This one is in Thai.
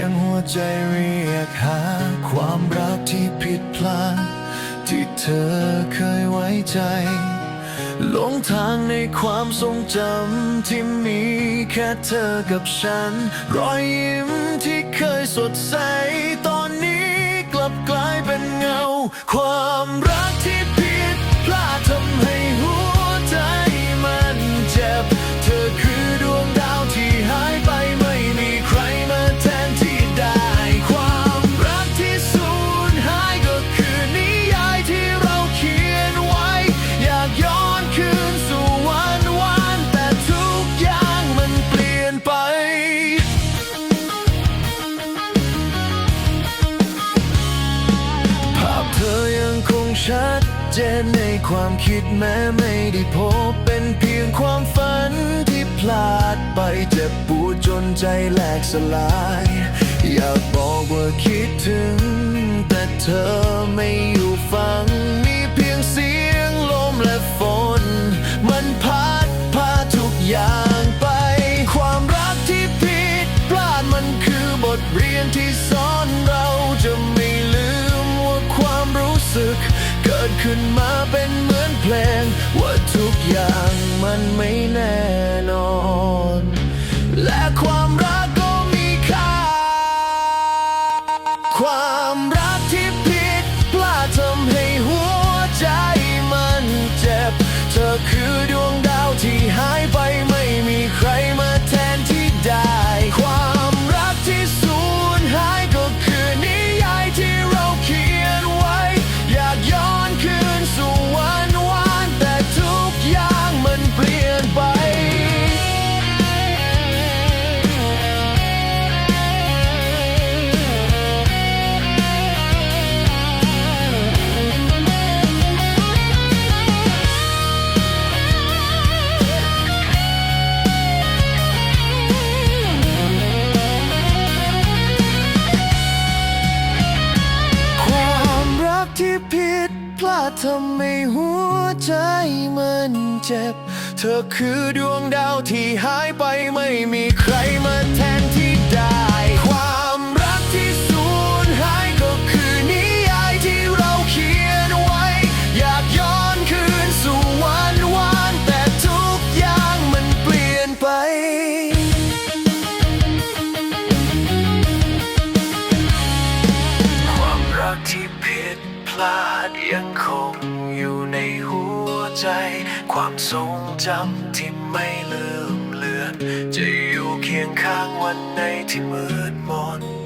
ยงหัวใจเรียกหา ความรักที่ผิดพลาดที่เธอเคยไว้ใจหลงทางในความทรงจำที่มีแค่เธอกับฉัน รอยยิ้มที่เคยสดใส ตอนนี้กลับกลายเป็นเงา ความรักที่ผิดพลาด นในความคิดแม้ไม่ได้พบเป็นเพียงความฝันที่พลาดไปเจ็บปวดจนใจแหลกสลาย อยากบอกว่าคิดถึง แต่เธอไม่อยู่ ดขึ้นมาเป็นเหมือนเพลง ว่าทุกอย่างมันไม่แน่ ผิดพลาดทำให้หัวใจมันเจ็บ เธอคือดวงดาวที่หายไปไม่มีใคร ลาดยังคงอยู่ในหัวใจ ความทรงจำที่ไม่ลืมเลือน จะอยู่เคียงข้างวันในที่มืดมน